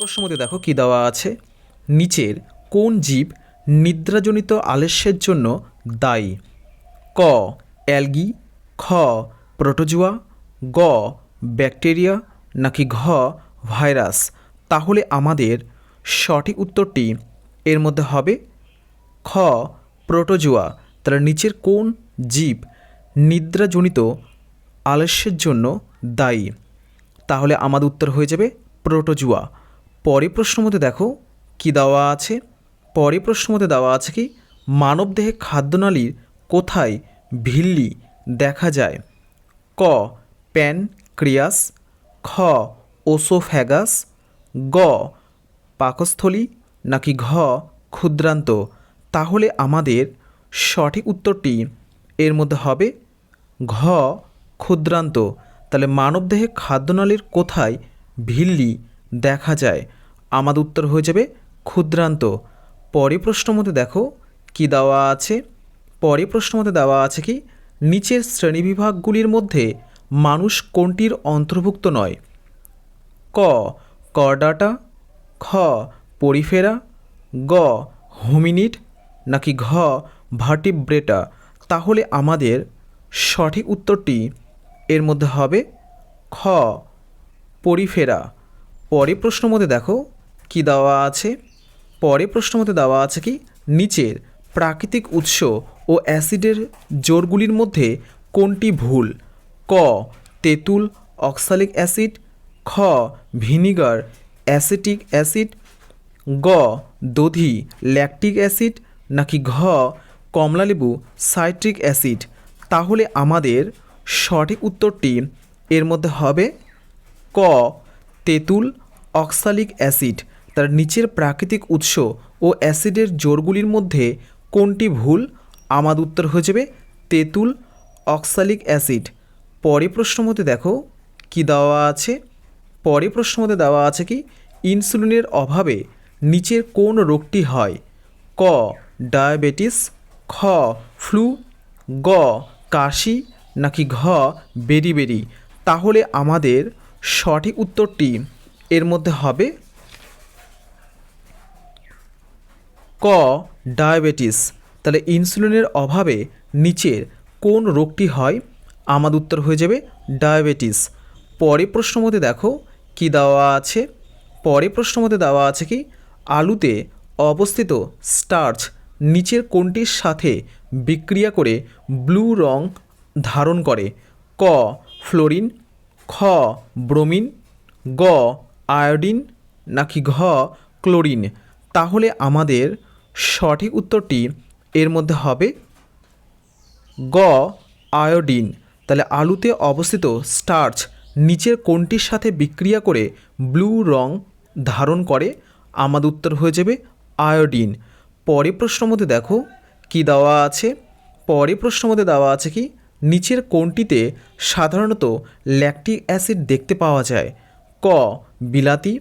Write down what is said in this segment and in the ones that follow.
প্রশ্ন মধ্যে দেখো কি দেওয়া আছে? নিচের, কোন জীব নিদ্রাজনিত আলস্যের জন্য দায়ী? ক, অ্যালগি, খ, প্রোটোজোয়া, গ, ব্যাকটেরিয়া, নাকি ঘ, ভাইরাস? তাহলে আমাদের সঠিক উত্তরটি এর মধ্যে হবে খ, প্রোটোজোয়া। তাহলে নিচের কোন জীব নিদ্রাজনিত আলস্যের জন্য দায়ী? তাহলে আমাদের উত্তর হয়ে যাবে প্রোটোজোয়া। পরে প্রশ্ন মধ্যে দেখো, কি দেওয়া আছে? পরে প্রশ্ন মধ্যে দেওয়া আছে কি, মানবদেহে খাদ্যনালীর কোথায় ভিল্লি দেখা যায়? ক প্যান ক্রিয়াস খ, ওসোফ্যাগাস, গ, পাকস্থলী, নাকি ঘ, ক্ষুদ্রান্ত? তাহলে আমাদের সঠিক উত্তরটি এর মধ্যে হবে ঘ, ক্ষুদ্রান্ত। তাহলে মানবদেহে খাদ্যনালীর কোথায় ভিল্লি দেখা যায়। আমাদের উত্তর হয়ে যাবে ক্ষুদ্রান্ত। পরে প্রশ্ন মতে দেখো কি দেওয়া আছে? পরে প্রশ্ন মতে দেওয়া আছে কি, নিচের শ্রেণীবিভাগগুলির মধ্যে মানুষ কোনটির অন্তর্ভুক্ত নয়? ক, করডাটা, খ, পরিফেরা, গ হোমিনিট নাকি ঘ, ভার্টিব্রেটা? তাহলে আমাদের সঠিক উত্তরটি এর মধ্যে হবে খ, পরিফেরা। পরে প্রশ্ন মধ্যে দেখো, কি দেওয়া আছে? পরে প্রশ্ন মধ্যে দেওয়া আছে কি, নিচের প্রাকৃতিক উৎস ও অ্যাসিডের জোরগুলির মধ্যে কোনটি ভুল? ক, তেঁতুল অক্সালিক অ্যাসিড, খ, ভিনিগার অ্যাসিটিক অ্যাসিড, গ, দধি ল্যাকটিক অ্যাসিড, নাকি ঘ, কমলালেবু সাইট্রিক অ্যাসিড? তাহলে আমাদের সঠিক উত্তরটি এর মধ্যে হবে ক তেঁতুল, অক্সালিক অ্যাসিড, তার নিচের প্রাকৃতিক উৎস ও অ্যাসিডের জোরগুলির মধ্যে কোনটি ভুল? আমাদের উত্তর হয়ে যাবে তেঁতুল, অক্সালিক অ্যাসিড। পরে প্রশ্ন মধ্যে দেখো কি দেওয়া আছে। পরে প্রশ্ন মধ্যে দেওয়া আছে কি, ইনসুলিনের অভাবে নিচের কোন রোগটি হয়? ক, ডায়াবেটিস, খ, ফ্লু, গ, কাশি, নাকি ঘ, বেরি বেরি। তাহলে আমাদের সঠিক উত্তরটি এর মধ্যে হবে ক, ডায়াবেটিস। তাহলে ইনসুলিনের অভাবে নিচের কোন রোগটি হয়? আমাদের উত্তর হয়ে যাবে ডায়াবেটিস। পরে প্রশ্ন মধ্যে দেখো কি দেওয়া আছে? পরে প্রশ্ন মধ্যে দেওয়া আছে কি? আলুতে অবস্থিত স্টার্চ নিচের কোনটির সাথে বিক্রিয়া করে ব্লু রং ধারণ করে? ক, ফ্লোরিন খ, ব্রোমিন, গ, আয়োডিন, নাকি ঘ, ক্লোরিন। তাহলে আমাদের সঠিক উত্তরটি এর মধ্যে হবে গ, আয়োডিন। তাহলে আলুতে অবস্থিত স্টার্চ নিচের কোনটির সাথে বিক্রিয়া করে ব্লু রং ধারণ করে? আমাদের উত্তর হয়ে যাবে আয়োডিন। পরে প্রশ্ন মধ্যে দেখো কি দেওয়া আছে? পরে প্রশ্ন মধ্যে দেওয়া আছে কি? নিচের কোনটিতে সাধারণত ল্যাকটিক অ্যাসিড দেখতে পাওয়া যায়। ক. বিলাতি,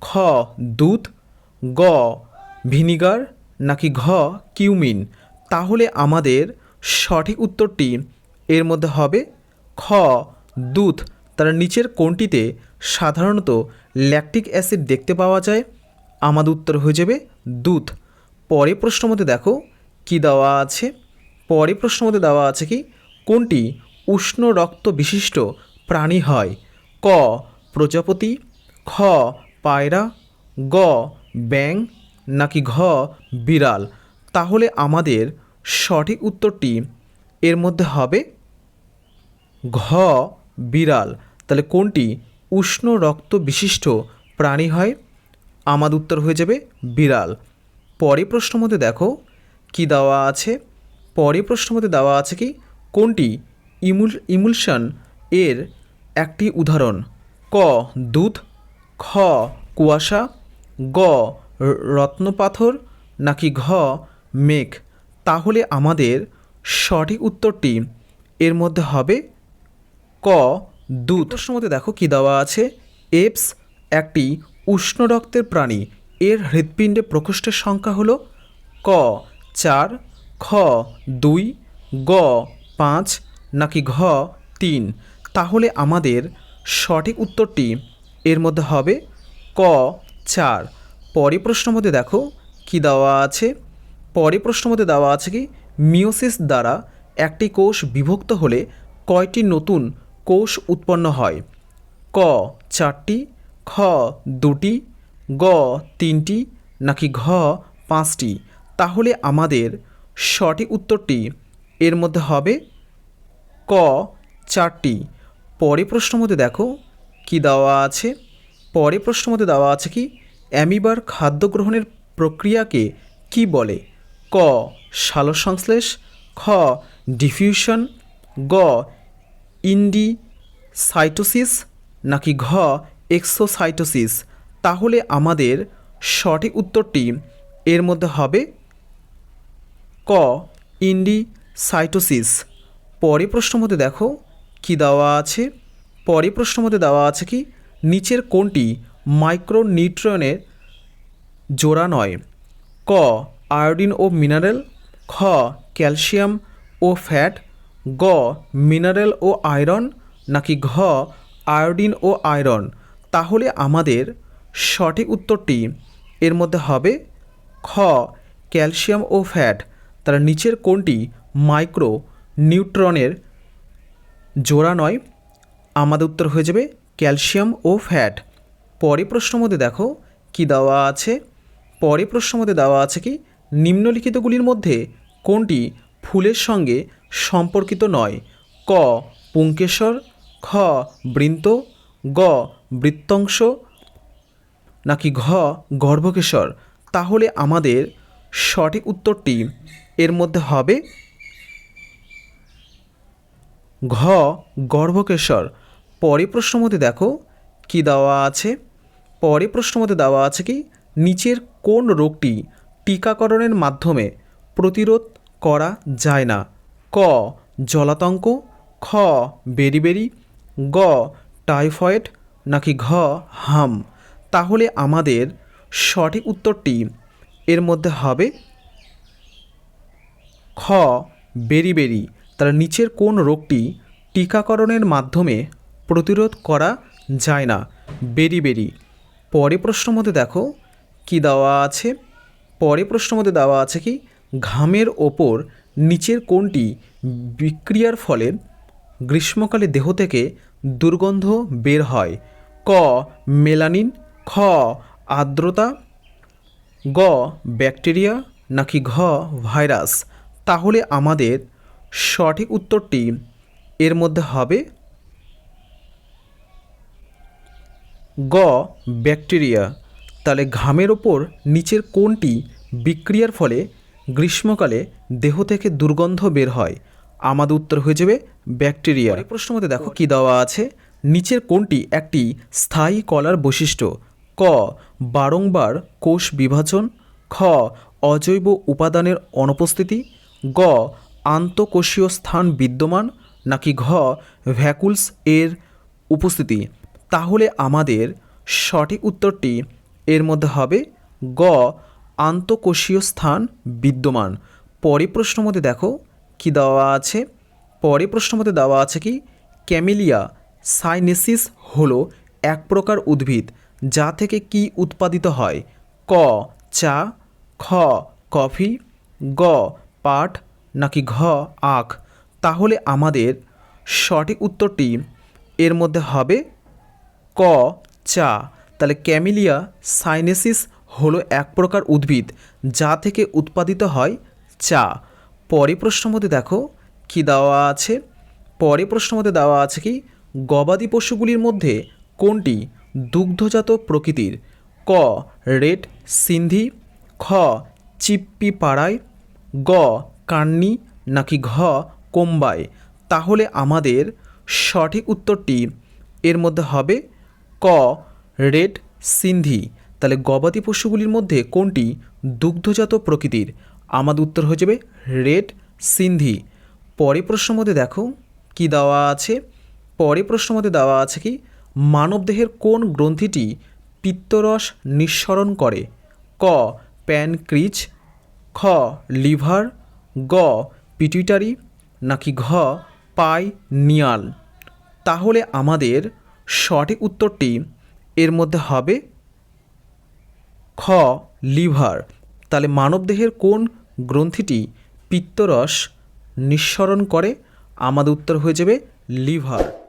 খ. দুধ, গ. ভিনিগার, নাকি ঘ. কিউমিন। তাহলে আমাদের সঠিক উত্তরটি এর মধ্যে হবে খ. দুধ। তার নিচের কোনটিতে সাধারণত ল্যাকটিক অ্যাসিড দেখতে পাওয়া যায়। আমাদের উত্তর হয়ে যাবে দুধ। পরে প্রশ্ন মতে দেখো কি দেওয়া আছে? পরে প্রশ্ন মধ্যে দেওয়া আছে কি কোনটি উষ্ণ রক্ত বিশিষ্ট প্রাণী হয়? ক. প্রজাপতি, খ. পায়রা, গ. ব্যাং নাকি ঘ. বিড়াল? তাহলে আমাদের সঠিক উত্তরটি এর মধ্যে হবে ঘ. বিড়াল। তাহলে কোনটি উষ্ণ রক্ত বিশিষ্ট প্রাণী হয়? আমাদের উত্তর হয়ে যাবে বিড়াল। পরে প্রশ্ন মধ্যে দেখো, কি দেওয়া আছে? পরে প্রশ্ন মধ্যে দেওয়া আছে কি কোনটি ইমুল, ইমুলশন এর একটি উদাহরণ? ক, দুধ, খ, কুয়াশা, গ, রত্নপাথর, নাকি ঘ, মেঘ? তাহলে আমাদের সঠিক উত্তরটি এর মধ্যে হবে ক, দুধ। মধ্যে দেখো কী দেওয়া আছে? এপস একটি উষ্ণ রক্তের প্রাণী। এর হৃৎপিণ্ডে প্রকোষ্ঠের সংখ্যা হলো ক, চার, খ, দুই, গ পাঁচ নাকি ঘ তিন? তাহলে আমাদের সঠিক উত্তরটি এর মধ্যে হবে ক চার। পরে প্রশ্ন মধ্যে দেখো কি দেওয়া আছে? পরে প্রশ্ন মধ্যে দেওয়া আছে কি মিওসিস দ্বারা একটি কোষ বিভক্ত হলে কয়টি নতুন কোষ উৎপন্ন হয়? ক চারটি, খ দুটি, গ তিনটি নাকি ঘ পাঁচটি? তাহলে আমাদের সঠিক উত্তরটি এর মধ্যে হবে ক চারটি। পরে প্রশ্ন মধ্যে দেখো কি দেওয়া আছে? পরে প্রশ্ন মধ্যে দেওয়া আছে কি, অ্যামিবার খাদ্য গ্রহণের প্রক্রিয়াকে কি বলে? ক, সালোকসংশ্লেষ। খ, ডিফিউশন। গ ইন্ডি সাইটোসিস নাকি ঘ, এক্সোসাইটোসিস। তাহলে আমাদের সঠিক উত্তরটি এর মধ্যে হবে ক, ইন্ডি সাইটোসিস। পরে প্রশ্ন মধ্যে দেখো, কি দেওয়া আছে? পরে প্রশ্ন মধ্যে দেওয়া আছে কি, নিচের কোনটি মাইক্রোনিউট্রনের জোড়া নয়? ক, আয়োডিন ও মিনারেল। খ, ক্যালসিয়াম ও ফ্যাট। গ, মিনারেল ও আয়রন। নাকি ঘ, আয়োডিন ও আয়রন? তাহলে আমাদের সঠিক উত্তরটি এর মধ্যে হবে খ, ক্যালসিয়াম ও ফ্যাট। তার নিচের কোনটি মাইক্রো নিউট্রনের জোড়া নয় আমাদের উত্তর হয়ে যাবে ক্যালসিয়াম ও ফ্যাট। পরে প্রশ্ন মধ্যে দেখো, কি দেওয়া আছে? পরে প্রশ্ন মধ্যে দেওয়া আছে কি নিম্নলিখিতগুলির মধ্যে কোনটি ফুলের সঙ্গে সম্পর্কিত নয়? ক পুঙ্কেশ্বর খ, বৃন্ত, গ, বৃত্তংশ, নাকি ঘ, গর্ভকেশর? তাহলে আমাদের সঠিক উত্তরটি এর মধ্যে হবে ঘ, গর্ভকেশর। পরে প্রশ্ন মধ্যে দেখো, কি দেওয়া আছে? পরে প্রশ্ন মধ্যে দেওয়া আছে কি, নিচের কোন রোগটি টিকাকরণের মাধ্যমে প্রতিরোধ করা যায় না? ক, জলাতঙ্ক, খ, বেরিবেরি, গ, টাইফয়েড, নাকি ঘ, হাম? তাহলে আমাদের সঠিক উত্তরটি এর মধ্যে হবে খ, বেরিবেরি। তার নিচের কোন রোগটি টিকাকরণের মাধ্যমে প্রতিরোধ করা যায় না? বেরিবেরি পরে প্রশ্ন মধ্যে দেখো, কি দেওয়া আছে? পরে প্রশ্ন মধ্যে দেওয়া আছে কি, ঘামের ওপর নিচের কোনটি বিক্রিয়ার ফলে গ্রীষ্মকালে দেহ থেকে দুর্গন্ধ বের হয়? ক, মেলানিন। খ, আর্দ্রতা। গ, ব্যাকটেরিয়া। নাকি ঘ, ভাইরাস। তাহলে আমাদের সঠিক উত্তরটি এর মধ্যে হবে গ, ব্যাকটেরিয়া। তাহলে ঘামের ওপর নিচের কোনটি বিক্রিয়ার ফলে গ্রীষ্মকালে দেহ থেকে দুর্গন্ধ বের হয়। আমাদের উত্তর হয়ে যাবে ব্যাকটেরিয়া। প্রশ্ন মধ্যে দেখো কী দেওয়া আছে। নিচের কোনটি একটি স্থায়ী কলার বৈশিষ্ট্য। ক, বারংবার কোষ বিভাজন। খ, অজৈব উপাদানের অনুপস্থিতি। গ আন্তঃকোষীয় স্থান বিদ্যমান নাকি ঘ ভ্যাকুলস এর উপস্থিতি? তাহলে আমাদের সঠিক উত্তরটি এর মধ্যে হবে গ আন্তঃকোষীয় স্থান বিদ্যমান। পরে প্রশ্ন মধ্যে দেখো কি দেওয়া আছে? পরে প্রশ্ন মধ্যে দেওয়া আছে কি? ক্যামেলিয়া সাইনেসিস হলো এক প্রকার উদ্ভিদ যা থেকে কি উৎপাদিত হয়? ক চা, খ কফি, গ পাট নাকি ঘ, আখ, তাহলে আমাদের সঠিক উত্তরটি এর মধ্যে হবে ক, চা। তাহলে ক্যামিলিয়া সাইনেসিস হলো এক প্রকার উদ্ভিদ যা থেকে উৎপাদিত হয় চা। পরে প্রশ্ন মধ্যে দেখো কি দেওয়া আছে? পরে প্রশ্ন মধ্যে দেওয়া আছে কি, গবাদি পশুগুলির মধ্যে কোনটি দুগ্ধজাত প্রকৃতির? ক, রেড সিন্ধি, খ চিপ্পি পাড়ায় গ কান্নি নাকি ঘ কোম্বাই তাহলে আমাদের সঠিক উত্তরটি এর মধ্যে হবে ক, রেড সিন্ধি। তাহলে গবাদি পশুগুলির মধ্যে কোনটি দুগ্ধজাত প্রকৃতির? আমাদের উত্তর হয়ে যাবে রেড সিন্ধি। পরে প্রশ্ন মধ্যে দেখো কি দেওয়া আছে? পরে প্রশ্ন মধ্যে দেওয়া আছে কি, মানবদেহের কোন গ্রন্থিটি পিত্তরস নিঃসরণ করে? ক, প্যানক্রিজ, খ, লিভার গ, পিটুইটারি, নাকি ঘ, পাই, নিয়াল? তাহলে আমাদের সঠিক উত্তরটি এর মধ্যে হবে খ, লিভার। তাহলে মানবদেহের কোন গ্রন্থিটি পিত্তরস নিঃসরণ করে? আমাদের উত্তর হয়ে যাবে লিভার।